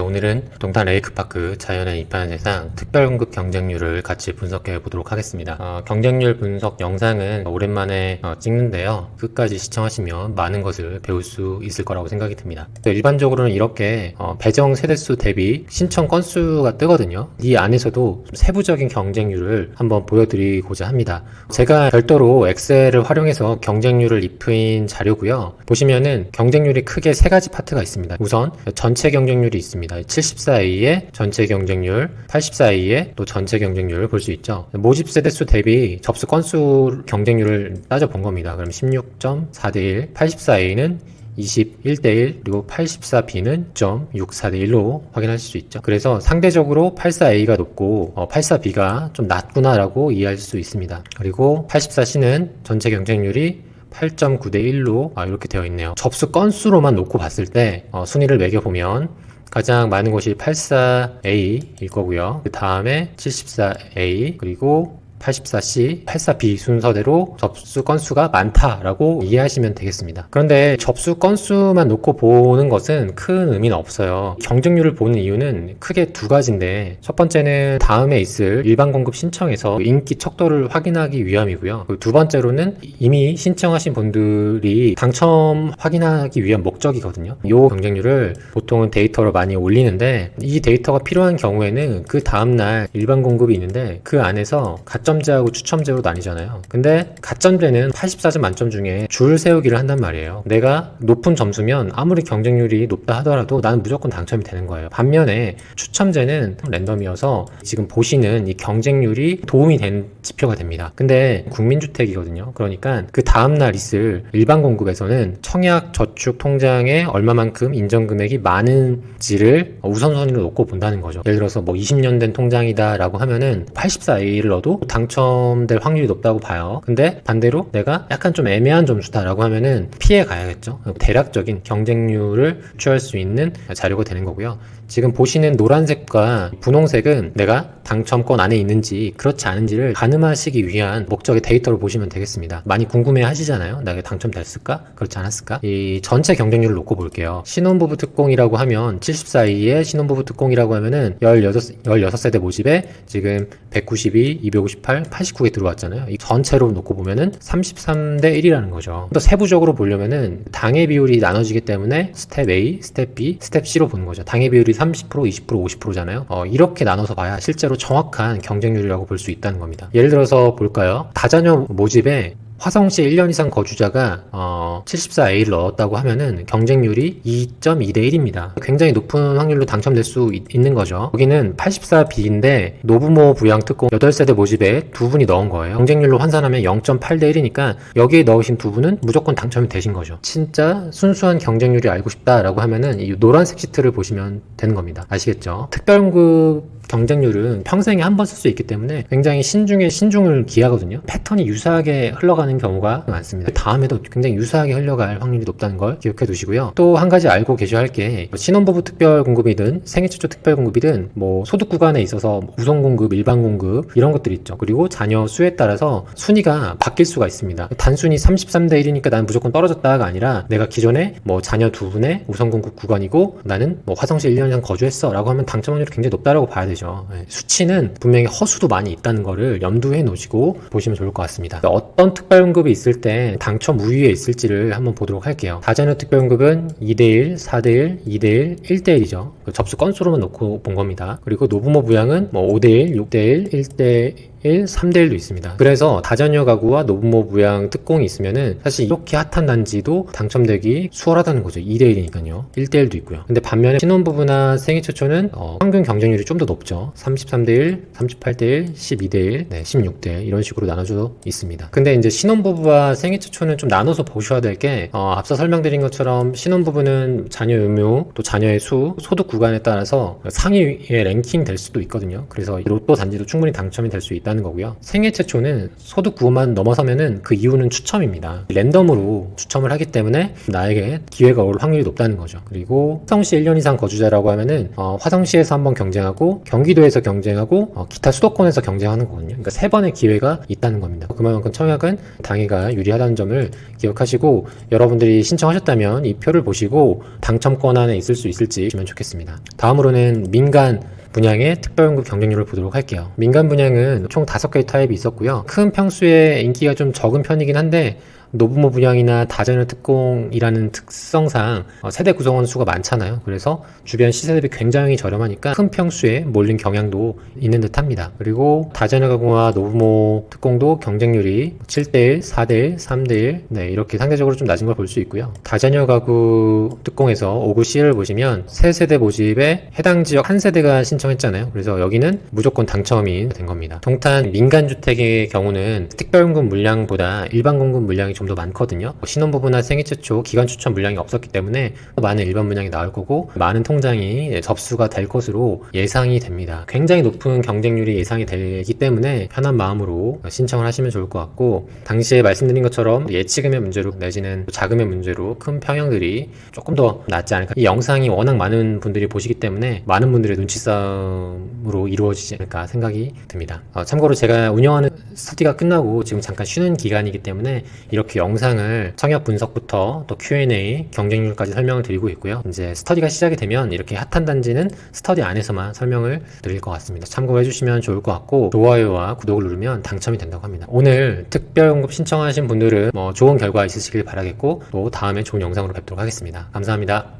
오늘은 동탄 레이크파크 자연에 입하는 세상 특별공급 경쟁률을 같이 분석해 보도록 하겠습니다. 어, 경쟁률 분석 영상은 오랜만에 어, 찍는데요. 끝까지 시청하시면 많은 것을 배울 수 있을 거라고 생각이 듭니다. 일반적으로는 이렇게 어, 배정 세대수 대비 신청 건수가 뜨거든요. 이 안에서도 세부적인 경쟁률을 한번 보여드리고자 합니다. 제가 별도로 엑셀을 활용해서 경쟁률을 입힌 자료고요. 보시면은 경쟁률이 크게 세 가지 파트가 있습니다. 우선 전체 경쟁률이 있습니다. 74A의 전체 경쟁률, 84A의 또 전체 경쟁률을 볼 수 있죠. 모집 세대수 대비 접수 건수 경쟁률을 따져본 겁니다. 그럼 16.4 대 1, 84A는 21대1 그리고 84B는 0.64대1로 확인하실 수 있죠. 그래서 상대적으로 84A가 높고 어, 84B가 좀 낮구나 라고 이해할 수 있습니다. 그리고 84C는 전체 경쟁률이 8.9대 1로 아, 이렇게 되어 있네요. 접수 건수로만 놓고 봤을 때 어, 순위를 매겨보면 가장 많은 곳이 84A일 거고요. 그 다음에 74A 그리고 84C, 84B 순서대로 접수 건수가 많다라고 이해하시면 되겠습니다. 그런데 접수 건수만 놓고 보는 것은 큰 의미는 없어요. 경쟁률을 보는 이유는 크게 두 가지인데 첫 번째는 다음에 있을 일반 공급 신청에서 인기 척도를 확인하기 위함이고요. 두 번째로는 이미 신청하신 분들이 당첨 확인하기 위한 목적이거든요. 이 경쟁률을 보통은 데이터로 많이 올리는데 이 데이터가 필요한 경우에는 그 다음날 일반 공급이 있는데 그 안에서 가점 가점제하고 추첨제로 나뉘잖아요. 근데 가점제는 84점 만점 중에 줄 세우기를 한단 말이에요. 내가 높은 점수면 아무리 경쟁률이 높다 하더라도 나는 무조건 당첨이 되는 거예요. 반면에 추첨제는 랜덤이어서 지금 보시는 이 경쟁률이 도움이 된 지표가 됩니다. 근데 국민주택이거든요. 그러니까 그 다음날 있을 일반 공급에서는 청약 저축 통장에 얼마만큼 인정 금액이 많은지를 우선순위로 놓고 본다는 거죠. 예를 들어서 뭐 20년 된 통장이다라고 하면은 84A를 넣어도 당첨될 확률이 높다고 봐요. 근데 반대로 내가 약간 좀 애매한 점수다라고 하면은 피해 가야겠죠. 대략적인 경쟁률을 추할 수 있는 자료가 되는 거고요. 지금 보시는 노란색과 분홍색은 내가 당첨권 안에 있는지 그렇지 않은지를 가늠하시기 위한 목적의 데이터로 보시면 되겠습니다. 많이 궁금해 하시잖아요. 내가 당첨됐을까? 그렇지 않았을까? 이 전체 경쟁률을 놓고 볼게요. 신혼부부 특공이라고 하면 74위에 신혼부부 특공이라고 하면은 16, 16세대 모집에 지금 192, 258, 89개 들어왔잖아요. 이 전체로 놓고 보면은 33대 1이라는 거죠. 또 세부적으로 보려면은 당의 비율이 나눠지기 때문에 스텝 A, 스텝 B, 스텝 C로 보는 거죠. 당의 비율이 30%, 20%, 50%잖아요. 어, 이렇게 나눠서 봐야 실제로 정확한 경쟁률이라고 볼 수 있다는 겁니다. 예를 들어서 볼까요? 다자녀 모집에 화성시에 1년 이상 거주자가 어, 74A를 넣었다고 하면은 경쟁률이 2.2대 1입니다. 굉장히 높은 확률로 당첨될 수 있, 는 거죠. 여기는 84B인데 노부모 부양 특공 8세대 모집에 두 분이 넣은 거예요. 경쟁률로 환산하면 0.8대 1이니까 여기에 넣으신 두 분은 무조건 당첨이 되신 거죠. 진짜 순수한 경쟁률이 알고 싶다라고 하면은 이 노란색 시트를 보시면 되는 겁니다. 아시겠죠? 특별급 경쟁률은 평생에 한 번 쓸 수 있기 때문에 굉장히 신중에 신중을 기하거든요. 패턴이 유사하게 흘러가는 경우가 많습니다. 다음에도 굉장히 유사하게 흘러갈 확률이 높다는 걸 기억해 두시고요. 또 한 가지 알고 계셔야 할 게 신혼부부 특별 공급이든 생애 최초 특별 공급이든 뭐 소득 구간에 있어서 우선 공급, 일반 공급 이런 것들이 있죠. 그리고 자녀 수에 따라서 순위가 바뀔 수가 있습니다. 단순히 33대 1이니까 나는 무조건 떨어졌다가 아니라 내가 기존에 뭐 자녀 두 분의 우선 공급 구간이고 나는 뭐 화성시 1년 이상 거주했어라고 하면 당첨 확률이 굉장히 높다라고 봐야 되죠. 되죠. 네, 수치는 분명히 허수도 많이 있다는 거를 염두에 놓으시고 보시면 좋을 것 같습니다. 어떤 특별응급이 있을 때 당첨 우위에 있을지를 한번 보도록 할게요. 다자녀 특별응급은 2대1, 4대1, 2대1, 1대1이죠. 접수 건수로만 놓고 본 겁니다. 그리고 노부모 부양은 뭐 5대1, 6대1, 1대 1, 3대1도 있습니다. 그래서 다자녀 가구와 노부모 부양 특공이 있으면은 사실 이렇게 핫한 단지도 당첨되기 수월하다는 거죠. 2대1이니까요. 1대1도 있고요. 근데 반면에 신혼부부나 생애 최초는 어, 평균 경쟁률이 좀 더 높죠. 33대1, 38대1, 12대1, 네, 16대1 이런 식으로 나눠져 있습니다. 근데 이제 신혼부부와 생애 최초는 좀 나눠서 보셔야 될게 어, 앞서 설명드린 것처럼 신혼부부는 자녀 유무, 또 자녀의 수, 소득 구간에 따라서 상위에 랭킹 될 수도 있거든요. 그래서 로또 단지도 충분히 당첨이 될 수 있다. 있다는 거고요. 생애 최초는 소득 9억만 넘어서면은 그 이유는 추첨입니다. 랜덤으로 추첨을 하기 때문에 나에게 기회가 올 확률이 높다는 거죠. 그리고 화성시 1년 이상 거주자라고 하면은 어, 화성시에서 한번 경쟁하고 경기도에서 경쟁하고 어, 기타 수도권에서 경쟁하는 거거든요. 그러니까 세 번의 기회가 있다는 겁니다. 그만큼 청약은 당해가 유리하다는 점을 기억하시고 여러분들이 신청하셨다면 이 표를 보시고 당첨 권한에 있을 수 있을지 주면 좋겠습니다. 다음으로는 민간 분양의 특별연금 경쟁률을 보도록 할게요. 민간 분양은 총 5개의 타입이 있었고요. 큰 평수에 인기가 좀 적은 편이긴 한데 노부모 분양이나 다자녀 특공이라는 특성상 어, 세대 구성원 수가 많잖아요. 그래서 주변 시세 대비 굉장히 저렴하니까 큰 평수에 몰린 경향도 있는 듯 합니다. 그리고 다자녀 가구와 노부모 특공도 경쟁률이 7대1, 4대1, 3대1 네, 이렇게 상대적으로 좀 낮은 걸 볼 수 있고요. 다자녀 가구 특공에서 5구 C를 보시면 세 세대 모집에 해당 지역 한 세대가 신청했잖아요. 그래서 여기는 무조건 당첨이 된 겁니다. 동탄 민간주택의 경우는 특별연금 물량보다 일반 공급 물량이 좀 더 많거든요. 신혼부부나 생애 최초 기간 추천 물량이 없었기 때문에 많은 일반 물량이 나올 거고 많은 통장이 접수가 될 것으로 예상이 됩니다. 굉장히 높은 경쟁률이 예상이 되기 때문에 편한 마음으로 신청을 하시면 좋을 것 같고 당시에 말씀드린 것처럼 예치금의 문제로 내지는 자금의 문제로 큰 평형들이 조금 더 낫지 않을까. 이 영상이 워낙 많은 분들이 보시기 때문에 많은 분들의 눈치 싸움으로 이루어지지 않을까 생각이 듭니다. 어, 참고로 제가 운영하는 스터디가 끝나고 지금 잠깐 쉬는 기간이기 때문에 이렇게 영상을 청약 분석부터 또 Q&A, 경쟁률까지 설명을 드리고 있고요. 이제 스터디가 시작이 되면 이렇게 핫한 단지는 스터디 안에서만 설명을 드릴 것 같습니다. 참고해 주시면 좋을 것 같고 좋아요와 구독을 누르면 당첨이 된다고 합니다. 오늘 특별연금 신청하신 분들은 뭐 좋은 결과 있으시길 바라겠고 또 다음에 좋은 영상으로 뵙도록 하겠습니다. 감사합니다.